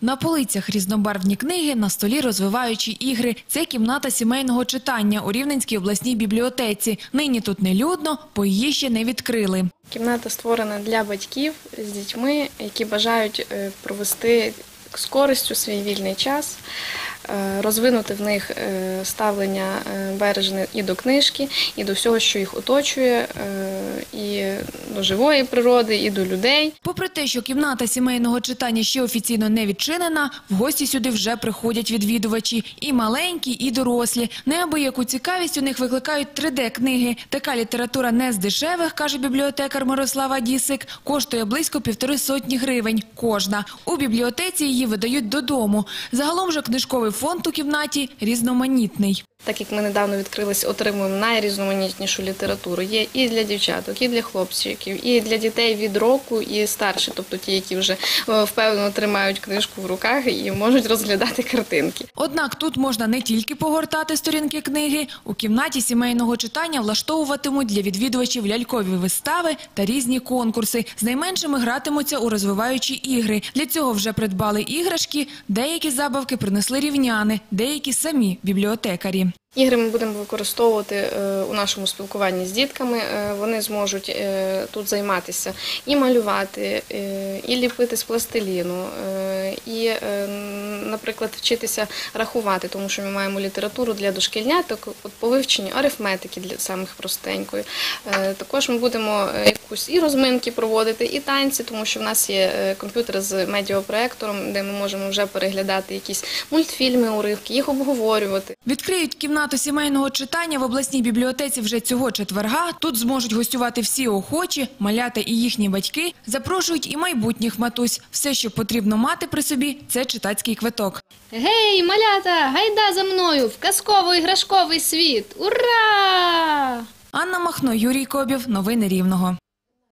На полицях різнобарвні книги, на столі розвиваючі ігри. Це кімната сімейного читання у Рівненській обласній бібліотеці. Нині тут нелюдно, бо її ще не відкрили. Кімната створена для батьків з дітьми, які бажають е, провести з користю свій вільний час, розвинути в них е, ставлення е, бережне і до книжки, і до всього, що їх оточує, е, і до живої природи, і до людей. Попри те, що кімната сімейного читання ще офіційно не відчинена, в гості сюди вже приходять відвідувачі. І маленькі, і дорослі. Неабияку цікавість у них викликають 3D-книги. Така література не з дешевих, каже бібліотекар Мирослава Дісик, коштує близько півтори сотні гривень кожна. У бібліотеці її видають додому. Загалом же книжковий фонд у кімнаті різноманітний. Так як ми недавно відкрилися, отримуємо найрізноманітнішу літературу. Є і для дівчаток, і для хлопчиків, і для дітей від року, і старші, тобто ті, які вже е, впевнено тримають книжку в руках і можуть розглядати картинки. Однак тут можна не тільки погортати сторінки книги. У кімнаті сімейного читання влаштовуватимуть для відвідувачів лялькові вистави та різні конкурси. З найменшими гратимуться у розвиваючі ігри. Для цього вже придбали іграшки. Деякі забавки принесли рівняни, деякі самі бібліотекарі. Ігри ми будемо використовувати е, у нашому спілкуванні з дітками. Е, Вони зможуть е, тут займатися і малювати, і ліпити з пластиліну, і, е, наприклад, вчитися рахувати, тому що ми маємо літературу для дошкільняток по вивченню арифметики для самих простенької. Е, Також ми будемо е, якусь і розминки проводити, і танці, тому що в нас є комп'ютер з медіапроектором, де ми можемо вже переглядати якісь мультфільми, уривки, їх обговорювати. Відкриють кімнату сімейного читання в обласній бібліотеці вже цього четверга. Тут зможуть гостювати всі охочі, малята і їхні батьки. Запрошують і майбутніх матусь. Все, що потрібно мати при собі, це читацький квиток. Гей, малята, гайда за мною в казково-іграшковий світ! Ура! Анна Махно, Юрій Кобів. Новини Рівного.